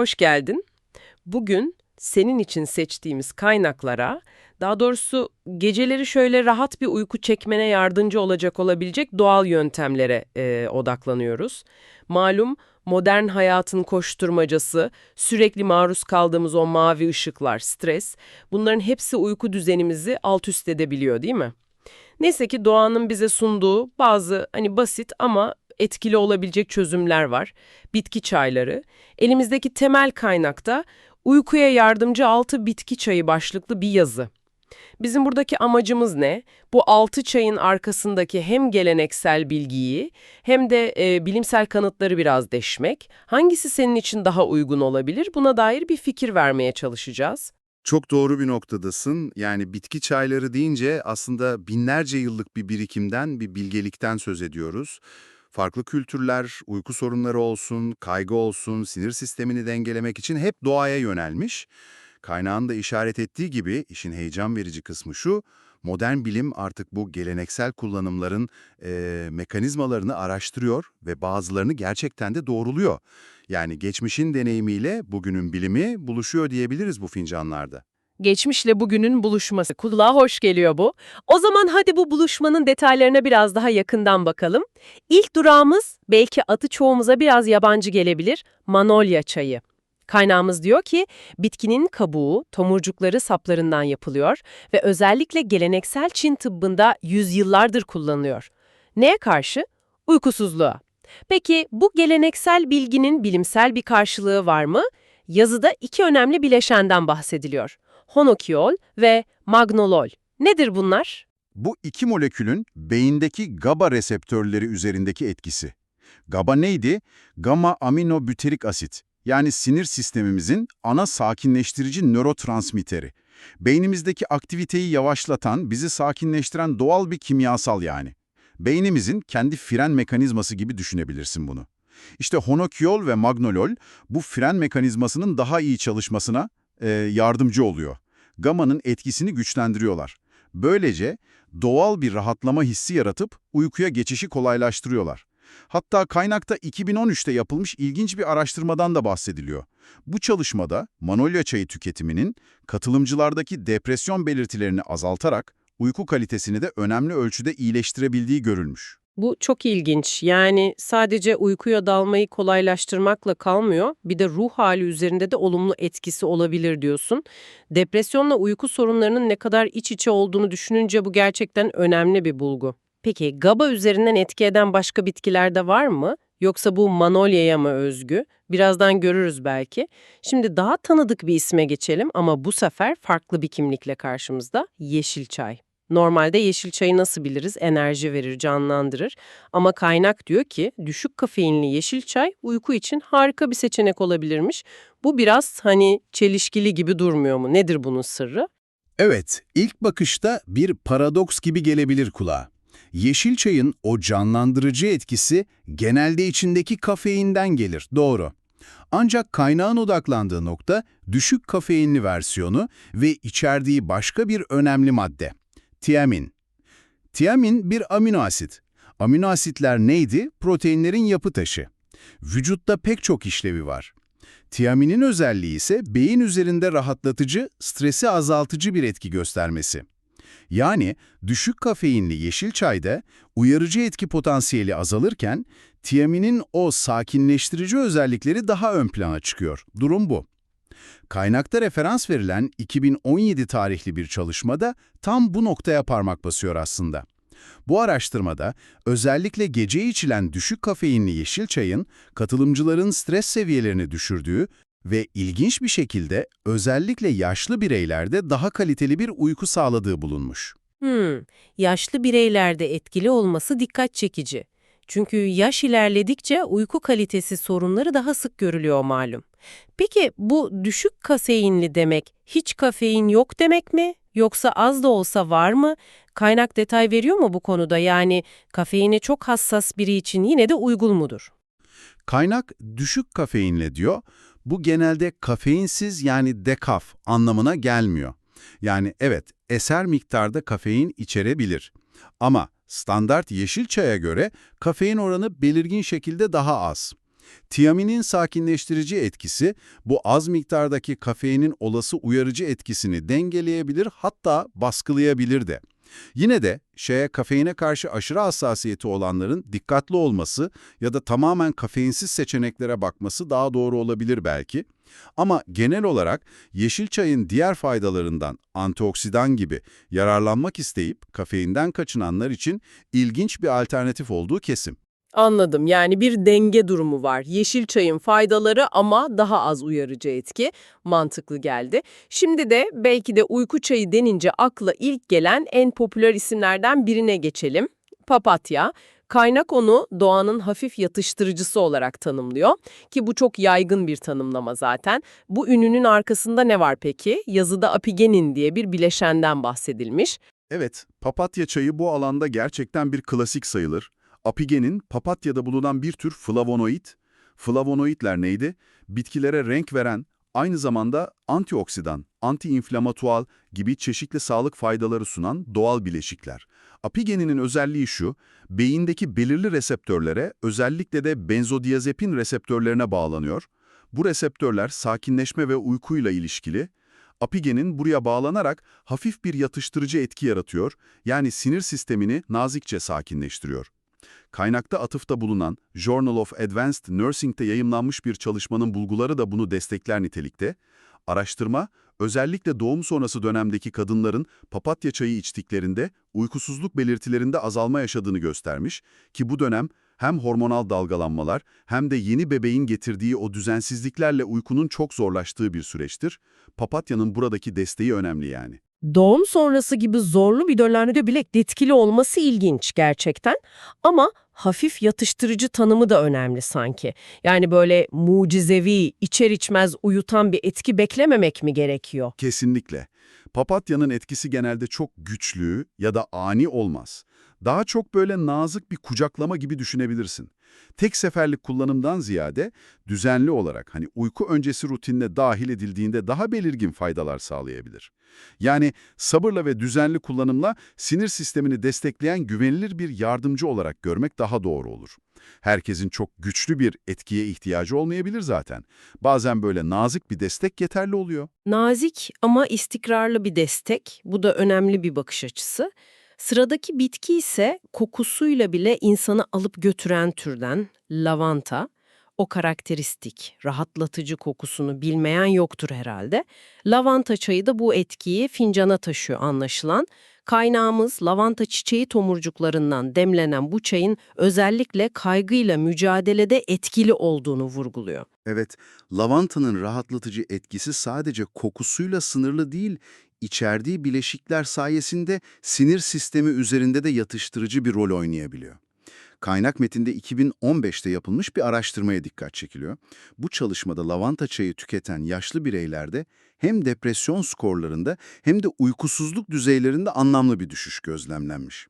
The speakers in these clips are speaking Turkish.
Hoş geldin. Bugün senin için seçtiğimiz kaynaklara, daha doğrusu geceleri şöyle rahat bir uyku çekmene yardımcı olacak olabilecek doğal yöntemlere e, odaklanıyoruz. Malum modern hayatın koşturmacası, sürekli maruz kaldığımız o mavi ışıklar, stres, bunların hepsi uyku düzenimizi alt üst edebiliyor değil mi? Neyse ki doğanın bize sunduğu bazı hani basit ama etkili olabilecek çözümler var. Bitki çayları. Elimizdeki temel kaynakta uykuya yardımcı altı bitki çayı başlıklı bir yazı. Bizim buradaki amacımız ne? Bu altı çayın arkasındaki hem geleneksel bilgiyi hem de e, bilimsel kanıtları biraz deşmek. Hangisi senin için daha uygun olabilir? Buna dair bir fikir vermeye çalışacağız. Çok doğru bir noktadasın. Yani bitki çayları deyince aslında binlerce yıllık bir birikimden, bir bilgelikten söz ediyoruz. Farklı kültürler, uyku sorunları olsun, kaygı olsun, sinir sistemini dengelemek için hep doğaya yönelmiş. Kaynağın da işaret ettiği gibi işin heyecan verici kısmı şu, modern bilim artık bu geleneksel kullanımların eee, mekanizmalarını araştırıyor ve bazılarını gerçekten de doğruluyor. Yani geçmişin deneyimiyle bugünün bilimi buluşuyor diyebiliriz bu fincanlarda. Geçmişle bugünün buluşması. Kulağa hoş geliyor bu. O zaman hadi bu buluşmanın detaylarına biraz daha yakından bakalım. İlk durağımız belki adı çoğumuza biraz yabancı gelebilir. Manolya çayı. Kaynağımız diyor ki bitkinin kabuğu, tomurcukları saplarından yapılıyor ve özellikle geleneksel Çin tıbbında yüzyıllardır kullanılıyor. Neye karşı? Uykusuzluğa. Peki bu geleneksel bilginin bilimsel bir karşılığı var mı? Yazıda iki önemli bileşenden bahsediliyor. Honokiol ve magnolol. Nedir bunlar? Bu iki molekülün beyindeki GABA reseptörleri üzerindeki etkisi. GABA neydi? Gamma aminobuterik asit. Yani sinir sistemimizin ana sakinleştirici nörotransmiteri. Beynimizdeki aktiviteyi yavaşlatan, bizi sakinleştiren doğal bir kimyasal yani. Beynimizin kendi fren mekanizması gibi düşünebilirsin bunu. İşte honokiol ve magnolol bu fren mekanizmasının daha iyi çalışmasına e, yardımcı oluyor. Gamma'nın etkisini güçlendiriyorlar. Böylece doğal bir rahatlama hissi yaratıp uykuya geçişi kolaylaştırıyorlar. Hatta kaynakta 2013'te yapılmış ilginç bir araştırmadan da bahsediliyor. Bu çalışmada manolya çayı tüketiminin katılımcılardaki depresyon belirtilerini azaltarak uyku kalitesini de önemli ölçüde iyileştirebildiği görülmüş. Bu çok ilginç. Yani sadece uykuya dalmayı kolaylaştırmakla kalmıyor, bir de ruh hali üzerinde de olumlu etkisi olabilir diyorsun. Depresyonla uyku sorunlarının ne kadar iç içe olduğunu düşününce bu gerçekten önemli bir bulgu. Peki GABA üzerinden etki eden başka bitkiler de var mı? Yoksa bu Manolya'ya mı özgü? Birazdan görürüz belki. Şimdi daha tanıdık bir isme geçelim ama bu sefer farklı bir kimlikle karşımızda yeşil çay. Normalde yeşil çayı nasıl biliriz? Enerji verir, canlandırır. Ama kaynak diyor ki düşük kafeinli yeşil çay uyku için harika bir seçenek olabilirmiş. Bu biraz hani çelişkili gibi durmuyor mu? Nedir bunun sırrı? Evet, ilk bakışta bir paradoks gibi gelebilir kulağa. Yeşil çayın o canlandırıcı etkisi genelde içindeki kafeinden gelir, doğru. Ancak kaynağın odaklandığı nokta düşük kafeinli versiyonu ve içerdiği başka bir önemli madde, tiamin. Tiamin bir amino asit. Amino asitler neydi? Proteinlerin yapı taşı. Vücutta pek çok işlevi var. Tiaminin özelliği ise beyin üzerinde rahatlatıcı, stresi azaltıcı bir etki göstermesi. Yani düşük kafeinli yeşil çayda uyarıcı etki potansiyeli azalırken tiaminin o sakinleştirici özellikleri daha ön plana çıkıyor. Durum bu. Kaynakta referans verilen 2017 tarihli bir çalışmada tam bu noktaya parmak basıyor aslında. Bu araştırmada özellikle gece içilen düşük kafeinli yeşil çayın katılımcıların stres seviyelerini düşürdüğü ve ilginç bir şekilde özellikle yaşlı bireylerde daha kaliteli bir uyku sağladığı bulunmuş. Hmm, yaşlı bireylerde etkili olması dikkat çekici. Çünkü yaş ilerledikçe uyku kalitesi sorunları daha sık görülüyor malum. Peki bu düşük kafeinli demek hiç kafein yok demek mi? Yoksa az da olsa var mı? Kaynak detay veriyor mu bu konuda? Yani kafeine çok hassas biri için yine de uygun mudur? Kaynak düşük kafeinle diyor. Bu genelde kafeinsiz yani dekaf anlamına gelmiyor. Yani evet eser miktarda kafein içerebilir. Ama standart yeşil çaya göre kafein oranı belirgin şekilde daha az. Tiaminin sakinleştirici etkisi bu az miktardaki kafeinin olası uyarıcı etkisini dengeleyebilir hatta baskılayabilir de. Yine de şeye kafeine karşı aşırı hassasiyeti olanların dikkatli olması ya da tamamen kafeinsiz seçeneklere bakması daha doğru olabilir belki. Ama genel olarak yeşil çayın diğer faydalarından antioksidan gibi yararlanmak isteyip kafeinden kaçınanlar için ilginç bir alternatif olduğu kesin. Anladım. Yani bir denge durumu var. Yeşil çayın faydaları ama daha az uyarıcı etki. Mantıklı geldi. Şimdi de belki de uyku çayı denince akla ilk gelen en popüler isimlerden birine geçelim. Papatya. Kaynak onu doğanın hafif yatıştırıcısı olarak tanımlıyor ki bu çok yaygın bir tanımlama zaten. Bu ününün arkasında ne var peki? Yazıda apigenin diye bir bileşenden bahsedilmiş. Evet, papatya çayı bu alanda gerçekten bir klasik sayılır. Apigenin papatyada bulunan bir tür flavonoid. Flavonoidler neydi? Bitkilere renk veren, aynı zamanda antioksidan, antiinflamatual gibi çeşitli sağlık faydaları sunan doğal bileşikler. Apigeninin özelliği şu, beyindeki belirli reseptörlere, özellikle de benzodiazepin reseptörlerine bağlanıyor. Bu reseptörler sakinleşme ve uykuyla ilişkili. Apigenin buraya bağlanarak hafif bir yatıştırıcı etki yaratıyor, yani sinir sistemini nazikçe sakinleştiriyor. Kaynakta atıfta bulunan Journal of Advanced Nursing'te yayımlanmış bir çalışmanın bulguları da bunu destekler nitelikte. Araştırma, özellikle doğum sonrası dönemdeki kadınların papatya çayı içtiklerinde uykusuzluk belirtilerinde azalma yaşadığını göstermiş ki bu dönem hem hormonal dalgalanmalar hem de yeni bebeğin getirdiği o düzensizliklerle uykunun çok zorlaştığı bir süreçtir. Papatyanın buradaki desteği önemli yani. Doğum sonrası gibi zorlu bir dönemde bile etkili olması ilginç gerçekten. Ama hafif yatıştırıcı tanımı da önemli sanki. Yani böyle mucizevi, içer içmez uyutan bir etki beklememek mi gerekiyor? Kesinlikle. Papatyanın etkisi genelde çok güçlü ya da ani olmaz. Daha çok böyle nazik bir kucaklama gibi düşünebilirsin. Tek seferlik kullanımdan ziyade düzenli olarak hani uyku öncesi rutinine dahil edildiğinde daha belirgin faydalar sağlayabilir. Yani sabırla ve düzenli kullanımla sinir sistemini destekleyen güvenilir bir yardımcı olarak görmek daha doğru olur. Herkesin çok güçlü bir etkiye ihtiyacı olmayabilir zaten. Bazen böyle nazik bir destek yeterli oluyor. Nazik ama istikrarlı bir destek. Bu da önemli bir bakış açısı. Sıradaki bitki ise kokusuyla bile insanı alıp götüren türden lavanta. O karakteristik, rahatlatıcı kokusunu bilmeyen yoktur herhalde. Lavanta çayı da bu etkiyi fincana taşıyor anlaşılan. Kaynağımız lavanta çiçeği tomurcuklarından demlenen bu çayın özellikle kaygıyla mücadelede etkili olduğunu vurguluyor. Evet, lavantanın rahatlatıcı etkisi sadece kokusuyla sınırlı değil, içerdiği bileşikler sayesinde sinir sistemi üzerinde de yatıştırıcı bir rol oynayabiliyor. Kaynak metinde 2015'te yapılmış bir araştırmaya dikkat çekiliyor. Bu çalışmada lavanta çayı tüketen yaşlı bireylerde hem depresyon skorlarında hem de uykusuzluk düzeylerinde anlamlı bir düşüş gözlemlenmiş.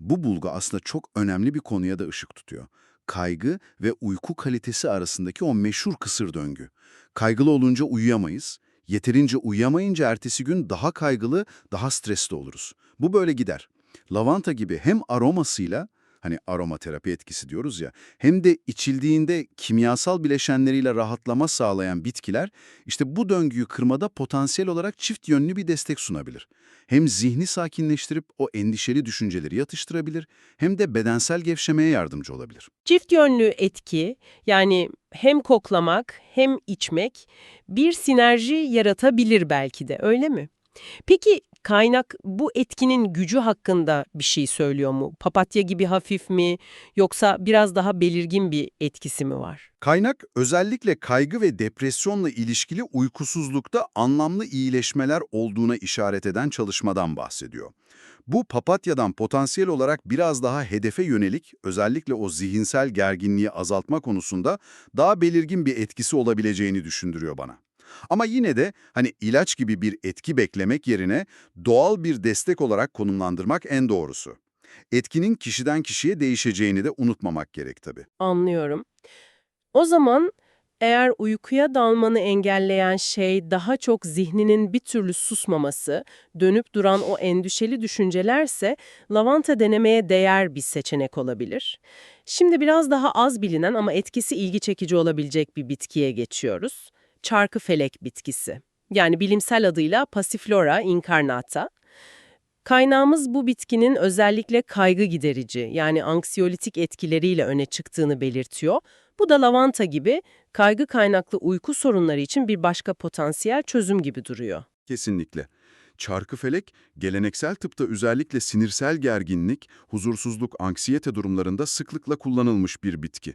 Bu bulgu aslında çok önemli bir konuya da ışık tutuyor. Kaygı ve uyku kalitesi arasındaki o meşhur kısır döngü. Kaygılı olunca uyuyamayız, yeterince uyuyamayınca ertesi gün daha kaygılı, daha stresli oluruz. Bu böyle gider. Lavanta gibi hem aromasıyla hani aromaterapi etkisi diyoruz ya, hem de içildiğinde kimyasal bileşenleriyle rahatlama sağlayan bitkiler, işte bu döngüyü kırmada potansiyel olarak çift yönlü bir destek sunabilir. Hem zihni sakinleştirip o endişeli düşünceleri yatıştırabilir, hem de bedensel gevşemeye yardımcı olabilir. Çift yönlü etki yani hem koklamak hem içmek bir sinerji yaratabilir belki de öyle mi? Peki kaynak bu etkinin gücü hakkında bir şey söylüyor mu? Papatya gibi hafif mi yoksa biraz daha belirgin bir etkisi mi var? Kaynak özellikle kaygı ve depresyonla ilişkili uykusuzlukta anlamlı iyileşmeler olduğuna işaret eden çalışmadan bahsediyor. Bu papatyadan potansiyel olarak biraz daha hedefe yönelik, özellikle o zihinsel gerginliği azaltma konusunda daha belirgin bir etkisi olabileceğini düşündürüyor bana. Ama yine de hani ilaç gibi bir etki beklemek yerine doğal bir destek olarak konumlandırmak en doğrusu. Etkinin kişiden kişiye değişeceğini de unutmamak gerek tabii. Anlıyorum. O zaman Eğer uykuya dalmanı engelleyen şey daha çok zihninin bir türlü susmaması, dönüp duran o endişeli düşüncelerse lavanta denemeye değer bir seçenek olabilir. Şimdi biraz daha az bilinen ama etkisi ilgi çekici olabilecek bir bitkiye geçiyoruz. Çarkıfelek bitkisi. Yani bilimsel adıyla Passiflora incarnata. Kaynağımız bu bitkinin özellikle kaygı giderici yani anksiyolitik etkileriyle öne çıktığını belirtiyor. Bu da lavanta gibi kaygı kaynaklı uyku sorunları için bir başka potansiyel çözüm gibi duruyor. Kesinlikle. Çarkıfelek, geleneksel tıpta özellikle sinirsel gerginlik, huzursuzluk, anksiyete durumlarında sıklıkla kullanılmış bir bitki.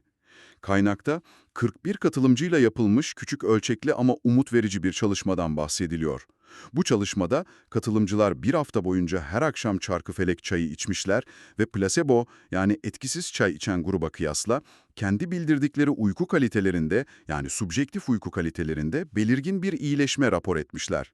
Kaynakta 41 katılımcıyla yapılmış küçük ölçekli ama umut verici bir çalışmadan bahsediliyor. Bu çalışmada katılımcılar bir hafta boyunca her akşam çarkıfelek çayı içmişler ve plasebo yani etkisiz çay içen gruba kıyasla kendi bildirdikleri uyku kalitelerinde yani subjektif uyku kalitelerinde belirgin bir iyileşme rapor etmişler.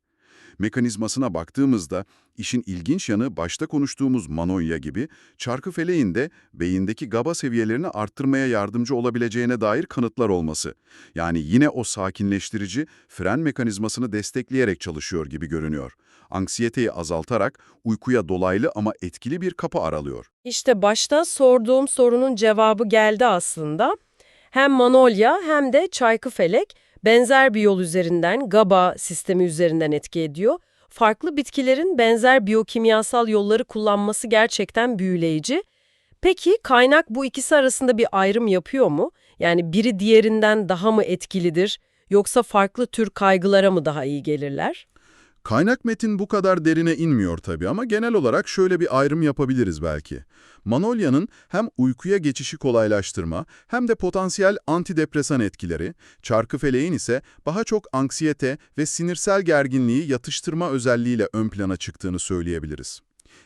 Mekanizmasına baktığımızda işin ilginç yanı başta konuştuğumuz manonya gibi çarkıfeleğin de beyindeki GABA seviyelerini arttırmaya yardımcı olabileceğine dair kanıtlar olması. Yani yine o sakinleştirici fren mekanizmasını destekleyerek çalışıyor gibi görünüyor. Anksiyeteyi azaltarak uykuya dolaylı ama etkili bir kapı aralıyor. İşte başta sorduğum sorunun cevabı geldi aslında. Hem manolya hem de çaykıfelek benzer bir yol üzerinden GABA sistemi üzerinden etki ediyor. Farklı bitkilerin benzer biyokimyasal yolları kullanması gerçekten büyüleyici. Peki kaynak bu ikisi arasında bir ayrım yapıyor mu? Yani biri diğerinden daha mı etkilidir yoksa farklı tür kaygılara mı daha iyi gelirler? Kaynak metin bu kadar derine inmiyor tabii ama genel olarak şöyle bir ayrım yapabiliriz belki. Manolya'nın hem uykuya geçişi kolaylaştırma hem de potansiyel antidepresan etkileri, çarkıfeleğin ise daha çok anksiyete ve sinirsel gerginliği yatıştırma özelliğiyle ön plana çıktığını söyleyebiliriz.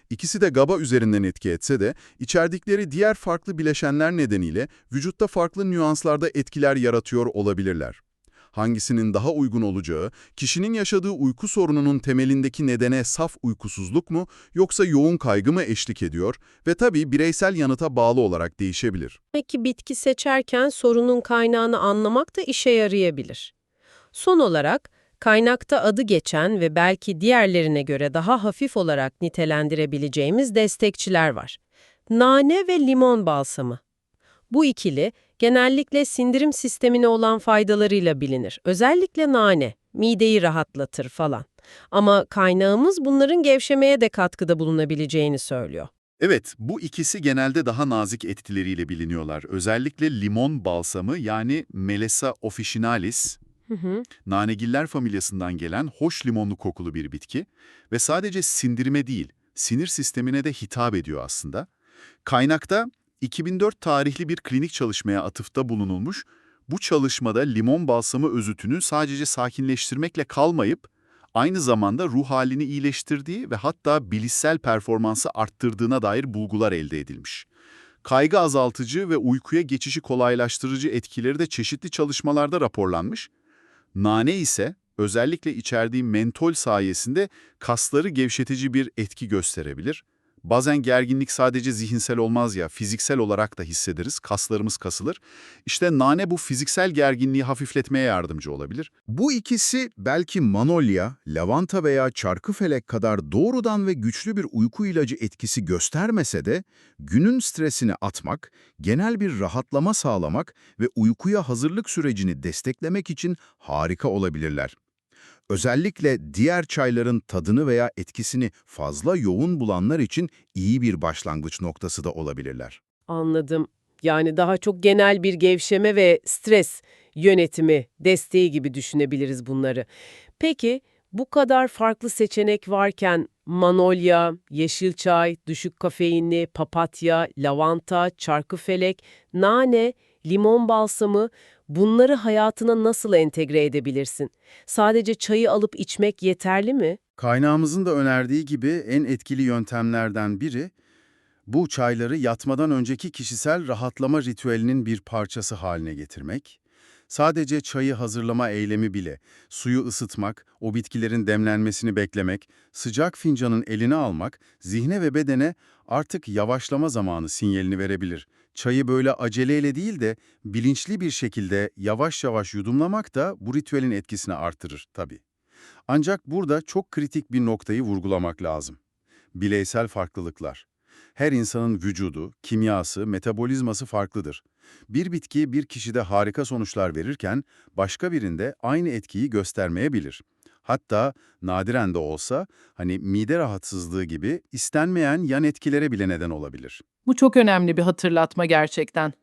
İkisi de GABA üzerinden etki etse de içerdikleri diğer farklı bileşenler nedeniyle vücutta farklı nüanslarda etkiler yaratıyor olabilirler hangisinin daha uygun olacağı, kişinin yaşadığı uyku sorununun temelindeki nedene saf uykusuzluk mu yoksa yoğun kaygı mı eşlik ediyor ve tabii bireysel yanıta bağlı olarak değişebilir. Peki bitki seçerken sorunun kaynağını anlamak da işe yarayabilir. Son olarak, kaynakta adı geçen ve belki diğerlerine göre daha hafif olarak nitelendirebileceğimiz destekçiler var. Nane ve limon balsamı. Bu ikili genellikle sindirim sistemine olan faydalarıyla bilinir. Özellikle nane, mideyi rahatlatır falan. Ama kaynağımız bunların gevşemeye de katkıda bulunabileceğini söylüyor. Evet, bu ikisi genelde daha nazik etkileriyle biliniyorlar. Özellikle limon balsamı yani Melissa officinalis, Hı hı. nanegiller familyasından gelen hoş limonlu kokulu bir bitki ve sadece sindirime değil, sinir sistemine de hitap ediyor aslında. Kaynakta 2004 tarihli bir klinik çalışmaya atıfta bulunulmuş, bu çalışmada limon balsamı özütünün sadece sakinleştirmekle kalmayıp, aynı zamanda ruh halini iyileştirdiği ve hatta bilişsel performansı arttırdığına dair bulgular elde edilmiş. Kaygı azaltıcı ve uykuya geçişi kolaylaştırıcı etkileri de çeşitli çalışmalarda raporlanmış. Nane ise özellikle içerdiği mentol sayesinde kasları gevşetici bir etki gösterebilir. Bazen gerginlik sadece zihinsel olmaz ya, fiziksel olarak da hissederiz, kaslarımız kasılır. İşte nane bu fiziksel gerginliği hafifletmeye yardımcı olabilir. Bu ikisi belki manolya, lavanta veya çarkıfelek kadar doğrudan ve güçlü bir uyku ilacı etkisi göstermese de günün stresini atmak, genel bir rahatlama sağlamak ve uykuya hazırlık sürecini desteklemek için harika olabilirler. Özellikle diğer çayların tadını veya etkisini fazla yoğun bulanlar için iyi bir başlangıç noktası da olabilirler. Anladım. Yani daha çok genel bir gevşeme ve stres yönetimi, desteği gibi düşünebiliriz bunları. Peki bu kadar farklı seçenek varken manolya, yeşil çay, düşük kafeinli, papatya, lavanta, çarkıfelek, nane, limon balsamı bunları hayatına nasıl entegre edebilirsin? Sadece çayı alıp içmek yeterli mi? Kaynağımızın da önerdiği gibi en etkili yöntemlerden biri, bu çayları yatmadan önceki kişisel rahatlama ritüelinin bir parçası haline getirmek. Sadece çayı hazırlama eylemi bile, suyu ısıtmak, o bitkilerin demlenmesini beklemek, sıcak fincanın eline almak, zihne ve bedene artık yavaşlama zamanı sinyalini verebilir. Çayı böyle aceleyle değil de bilinçli bir şekilde yavaş yavaş yudumlamak da bu ritüelin etkisini artırır tabii. Ancak burada çok kritik bir noktayı vurgulamak lazım. Bireysel farklılıklar. Her insanın vücudu, kimyası, metabolizması farklıdır. Bir bitki bir kişide harika sonuçlar verirken başka birinde aynı etkiyi göstermeyebilir. Hatta nadiren de olsa hani mide rahatsızlığı gibi istenmeyen yan etkilere bile neden olabilir. Bu çok önemli bir hatırlatma gerçekten.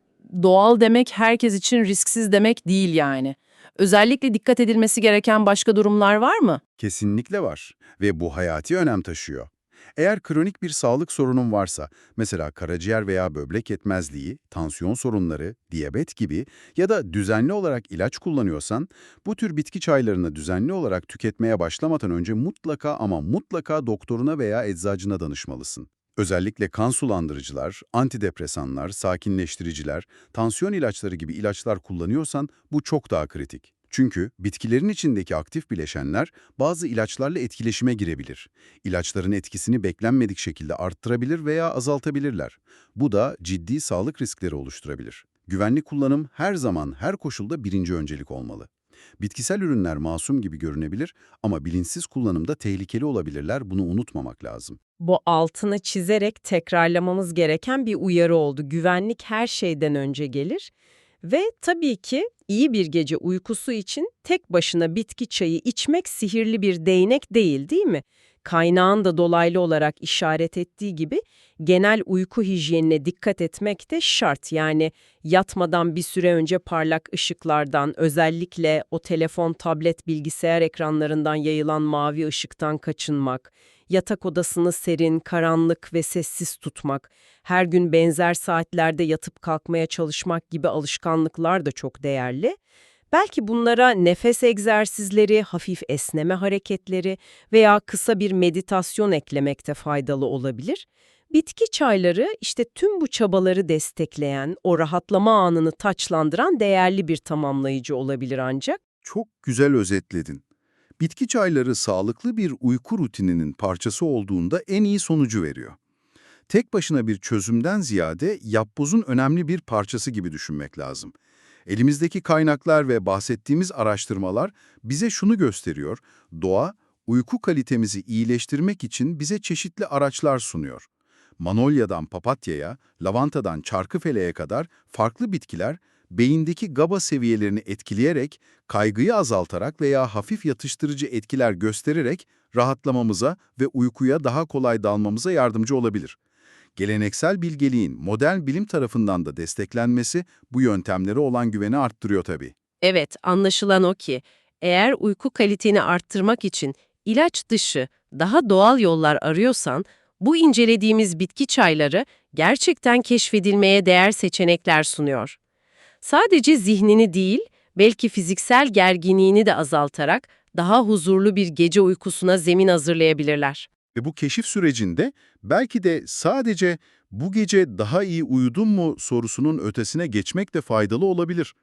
Doğal demek herkes için risksiz demek değil yani. Özellikle dikkat edilmesi gereken başka durumlar var mı? Kesinlikle var ve bu hayati önem taşıyor. Eğer kronik bir sağlık sorunun varsa, mesela karaciğer veya böbrek yetmezliği, tansiyon sorunları, diyabet gibi ya da düzenli olarak ilaç kullanıyorsan, bu tür bitki çaylarını düzenli olarak tüketmeye başlamadan önce mutlaka ama mutlaka doktoruna veya eczacına danışmalısın. Özellikle kan sulandırıcılar, antidepresanlar, sakinleştiriciler, tansiyon ilaçları gibi ilaçlar kullanıyorsan bu çok daha kritik. Çünkü bitkilerin içindeki aktif bileşenler bazı ilaçlarla etkileşime girebilir. İlaçların etkisini beklenmedik şekilde arttırabilir veya azaltabilirler. Bu da ciddi sağlık riskleri oluşturabilir. Güvenli kullanım her zaman her koşulda birinci öncelik olmalı. Bitkisel ürünler masum gibi görünebilir ama bilinçsiz kullanımda tehlikeli olabilirler, bunu unutmamak lazım. Bu altını çizerek tekrarlamamız gereken bir uyarı oldu. Güvenlik her şeyden önce gelir. Ve tabii ki iyi bir gece uykusu için tek başına bitki çayı içmek sihirli bir değnek değil değil mi? Kaynağın da dolaylı olarak işaret ettiği gibi genel uyku hijyenine dikkat etmek de şart. Yani yatmadan bir süre önce parlak ışıklardan, özellikle o telefon, tablet, bilgisayar ekranlarından yayılan mavi ışıktan kaçınmak, yatak odasını serin, karanlık ve sessiz tutmak, her gün benzer saatlerde yatıp kalkmaya çalışmak gibi alışkanlıklar da çok değerli. Belki bunlara nefes egzersizleri, hafif esneme hareketleri veya kısa bir meditasyon eklemekte faydalı olabilir. Bitki çayları işte tüm bu çabaları destekleyen, o rahatlama anını taçlandıran değerli bir tamamlayıcı olabilir ancak. Çok güzel özetledin. Bitki çayları sağlıklı bir uyku rutininin parçası olduğunda en iyi sonucu veriyor. Tek başına bir çözümden ziyade yapbozun önemli bir parçası gibi düşünmek lazım. Elimizdeki kaynaklar ve bahsettiğimiz araştırmalar bize şunu gösteriyor. Doğa, uyku kalitemizi iyileştirmek için bize çeşitli araçlar sunuyor. Manolya'dan papatyaya, lavantadan çarkıfeleğe kadar farklı bitkiler beyindeki GABA seviyelerini etkileyerek, kaygıyı azaltarak veya hafif yatıştırıcı etkiler göstererek rahatlamamıza ve uykuya daha kolay dalmamıza yardımcı olabilir. Geleneksel bilgeliğin modern bilim tarafından da desteklenmesi bu yöntemlere olan güveni arttırıyor tabii. Evet, anlaşılan o ki eğer uyku kaliteni arttırmak için ilaç dışı, daha doğal yollar arıyorsan, bu incelediğimiz bitki çayları gerçekten keşfedilmeye değer seçenekler sunuyor. Sadece zihnini değil, belki fiziksel gerginliğini de azaltarak daha huzurlu bir gece uykusuna zemin hazırlayabilirler. Ve bu keşif sürecinde belki de sadece bu gece daha iyi uyudum mu sorusunun ötesine geçmek de faydalı olabilir.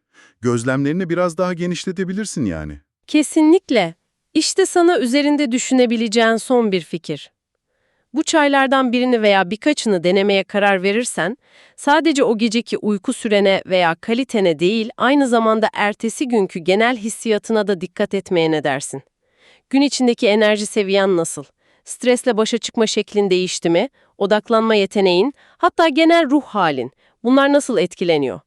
Gözlemlerini biraz daha genişletebilirsin yani. Kesinlikle. İşte sana üzerinde düşünebileceğin son bir fikir. Bu çaylardan birini veya birkaçını denemeye karar verirsen, sadece o geceki uyku sürene veya kalitene değil, aynı zamanda ertesi günkü genel hissiyatına da dikkat etmeye ne dersin? Gün içindeki enerji seviyen nasıl? Stresle başa çıkma şeklin değişti mi? Odaklanma yeteneğin, hatta genel ruh halin, bunlar nasıl etkileniyor?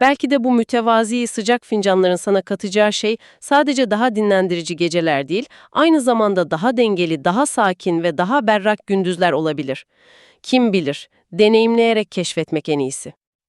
Belki de bu mütevazi sıcak fincanların sana katacağı şey sadece daha dinlendirici geceler değil, aynı zamanda daha dengeli, daha sakin ve daha berrak gündüzler olabilir. Kim bilir, deneyimleyerek keşfetmek en iyisi.